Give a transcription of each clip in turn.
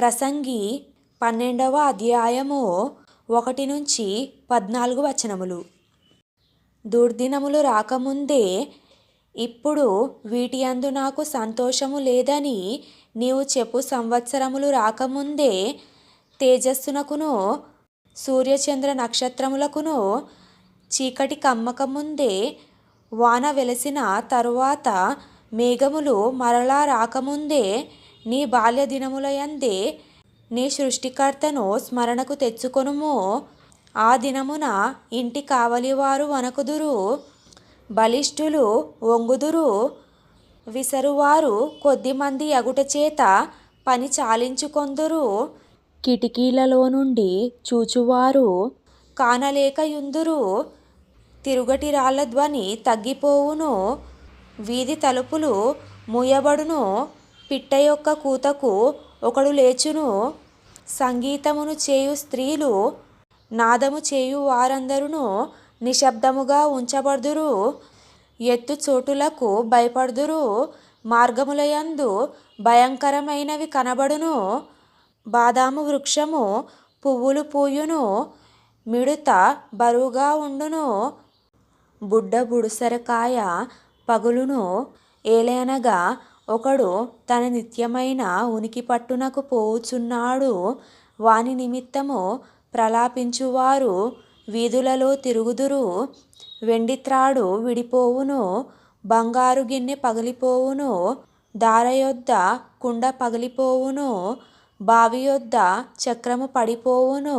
ప్రసంగి పన్నెండవ అధ్యాయము ఒకటి నుంచి పద్నాలుగు వచనములు. దుర్దినములు రాకముందే ఇప్పుడు వీటి అందు నాకు సంతోషము లేదని నీవు చెప్పు సంవత్సరములు రాకముందే తేజస్సునకును సూర్యచంద్ర నక్షత్రములకును చీకటి కమ్మకముందే వాన వెలసిన తరువాత మేఘములు మరలా రాకముందే నీ బాల్య దినములయందే నీ సృష్టికర్తను స్మరణకు తెచ్చుకొనుము. ఆ దినమున ఇంటి కావలివారు వనకుదురు బలిష్ఠులు ఒంగుదురు విసరువారు కొద్దిమంది అగుట చేత పని చాలించుకొందురు. కిటికీలలో నుండి చూచువారు కానలేకయుందురు. తిరుగటి రాళ్ళ ధ్వని తగ్గిపోవును వీధి తలుపులు మూయబడును. పిట్ట యొక్క కూతకు ఒకడు లేచును. సంగీతమును చేయు స్త్రీలు నాదము చేయు వారందరును నిశ్శబ్దముగా ఉంచబడుదురు. ఎత్తు చోటులకు భయపడుదురు. మార్గములయందు భయంకరమైనవి కనబడును. బాదాము వృక్షము పువ్వులు పూయును. మిడుత బరువుగా ఉండును. బుడ్డ బుడుసరకాయ పగులును. ఏలయనగా ఒకడు తన నిత్యమైన ఉనికి పట్టునకు పోవుచున్నాడు. వాని నిమిత్తము ప్రలాపించువారు వీధులలో తిరుగుదురు. వెండి త్రాడు విడిపోవును బంగారు గిన్నె పగిలిపోవును దార యొద్ద కుండ పగిలిపోవును బావియొద్ద చక్రము పడిపోవును.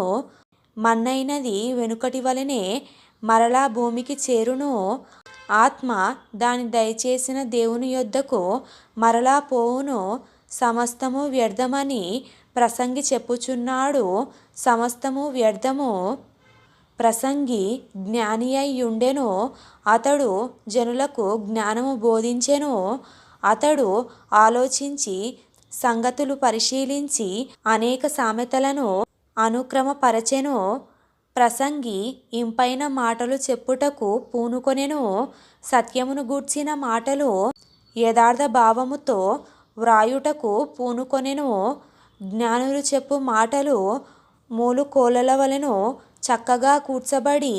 మన్నైనది వెనుకటి వలెనే మరలా భూమికి చేరును. ఆత్మ దాని దయచేసిన దేవుని యొద్దకు మరలా పోవును సమస్తము వ్యర్థమని ప్రసంగి చెప్పుచున్నాడు. సమస్తము వ్యర్థము ప్రసంగి జ్ఞాని అయ్యుండెను. అతడు జనులకు జ్ఞానము బోధించెను. అతడు ఆలోచించి సంగతులు పరిశీలించి అనేక సామెతలను అనుక్రమపరచెను. ప్రసంగి ఇంపైన మాటలు చెప్పుటకు పూనుకొనెను సత్యమును గూర్చిన మాటలు యథార్థ భావముతో వ్రాయుటకు పూనుకొనెను. జ్ఞానులు చెప్పు మాటలు మూలుకోలల వలెను చక్కగా కూర్చబడి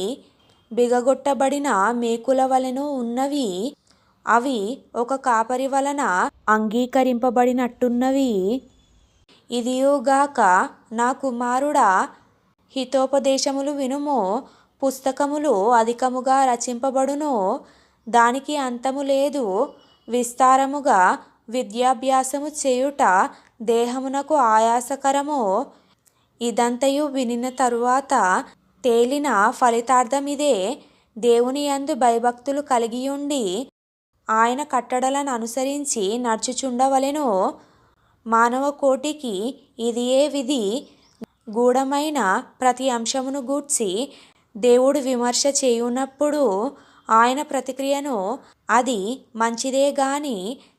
బిగగొట్టబడిన మేకుల వలెను ఉన్నవి. అవి ఒక కాపరి వలన అంగీకరింపబడినట్టున్నవి. ఇదియుగాక నా కుమారుడా హితోపదేశములు వినుము పుస్తకములు అధికముగా రచింపబడును దానికి అంతము లేదు విస్తారముగా విద్యాభ్యాసము చేయుట దేహమునకు ఆయాసకరము ఇదంతయు వినిన తరువాత తేలిన ఫలితార్థమిదే దేవుని యందు భయభక్తులు కలిగియుండి ఆయన కట్టడలను అనుసరించి నడుచుచుండవలెను ఇది ఇదియే విధి? గూఢమైన ప్రతి అంశమును గూర్చి దేవుడు విమర్శ చేయునప్పుడు ఆయన ప్రతిక్రియను అది మంచిదే గాని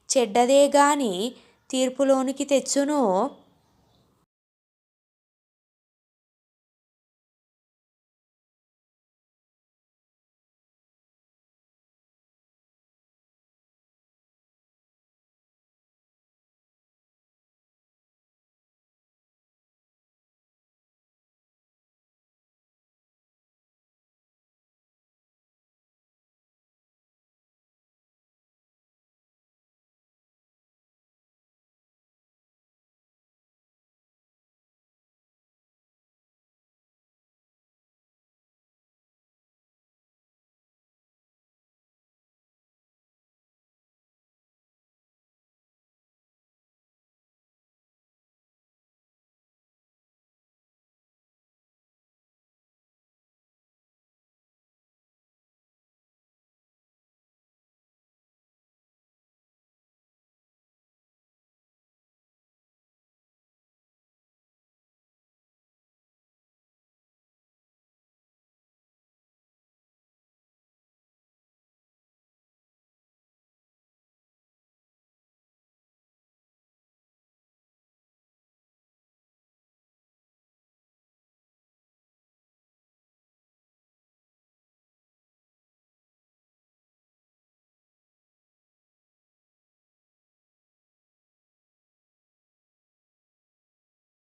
చెడ్డదే గాని తీర్పులోనికి తెచ్చును